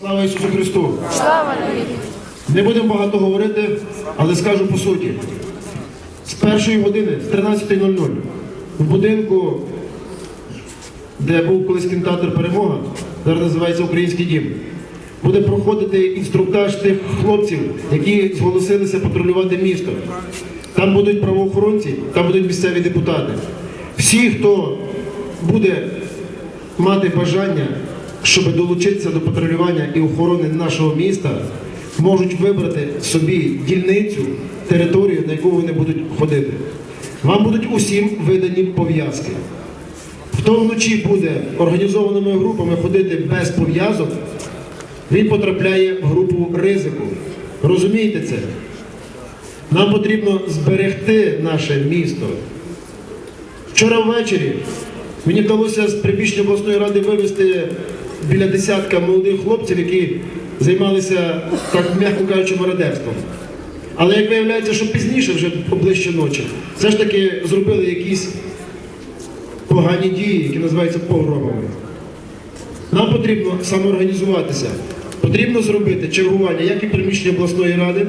Слава Ісусу Христу! Слава! Не будемо багато говорити, але скажу по суті. З першої години, з 13.00, в будинку, де був колись кінотеатр Перемога, зараз називається Український дім, буде проходити інструктаж тих хлопців, які зголосилися патрулювати місто. Там будуть правоохоронці, там будуть місцеві депутати. Всі, хто буде мати бажання, щоб долучитися до патрулювання і охорони нашого міста, можуть вибрати собі дільницю, територію, на яку вони будуть ходити. Вам будуть усім видані пов'язки. Хто вночі буде організованими групами ходити без пов'язок, він потрапляє в групу ризику. Розумієте це? Нам потрібно зберегти наше місто. Вчора ввечері мені вдалося з приміщення обласної ради вивезти біля десятка молодих хлопців, які займалися, так м'яко кажучи, мародерством. Але як виявляється, що пізніше, вже поближче ночі, все ж таки зробили якісь погані дії, які називаються погромами. Нам потрібно самоорганізуватися. Потрібно зробити чергування, як і приміщення обласної ради,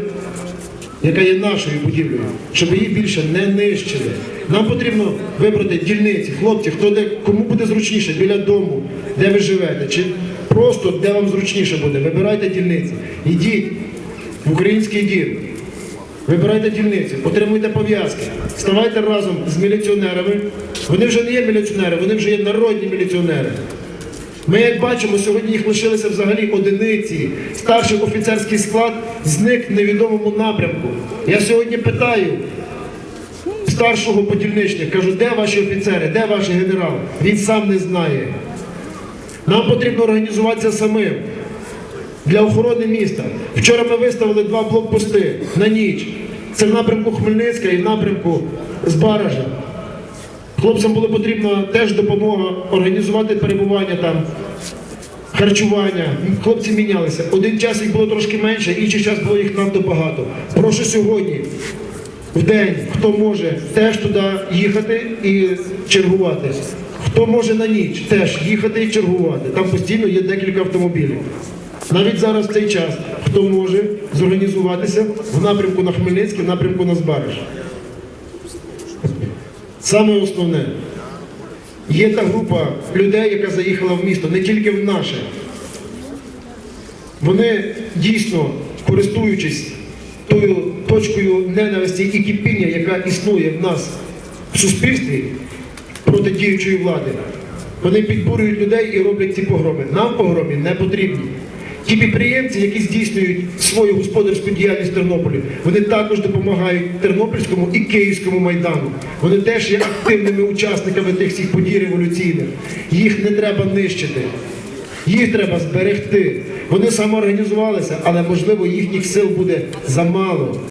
яка є нашою будівлею, щоб її більше не нищили. Нам потрібно вибрати дільниці, хлопці, хто де, кому буде зручніше, біля дому, де ви живете, чи просто де вам зручніше буде. Вибирайте дільниці. Йдіть в український дім. Вибирайте дільниці, отримуйте пов'язки, ставайте разом з міліціонерами. Вони вже не є міліціонери, вони вже є народні міліціонери. Ми, як бачимо, сьогодні їх лишилися взагалі одиниці. Старший офіцерський склад зник в невідомому напрямку. Я сьогодні питаю старшого подільничника, кажу, де ваші офіцери, де ваш генерал? Він сам не знає. Нам потрібно організуватися самим для охорони міста. Вчора ми виставили два блокпости на ніч. Це в напрямку Хмельницька і в напрямку Збаража. Хлопцям було потрібна теж допомога організувати перебування там, харчування. Хлопці мінялися. Один час їх було трошки менше, інший час було їх надто багато. Прошу сьогодні, в день, хто може теж туди їхати і чергувати. Хто може на ніч теж їхати і чергувати. Там постійно є декілька автомобілів. Навіть зараз в цей час, хто може зорганізуватися в напрямку на Хмельницький, в напрямку на Збараж. Саме основне, є та група людей, яка заїхала в місто, не тільки в наше. Вони дійсно, користуючись тою точкою ненависті і кипіння, яка існує в нас в суспільстві проти діючої влади, вони підбурюють людей і роблять ці погроми. Нам погроми не потрібні. Ті підприємці, які здійснюють свою господарську діяльність в Тернополі, вони також допомагають Тернопільському і Київському майдану. Вони теж є активними учасниками тих всіх подій революційних. Їх не треба нищити. Їх треба зберегти. Вони самоорганізувалися, але можливо їхніх сил буде замало.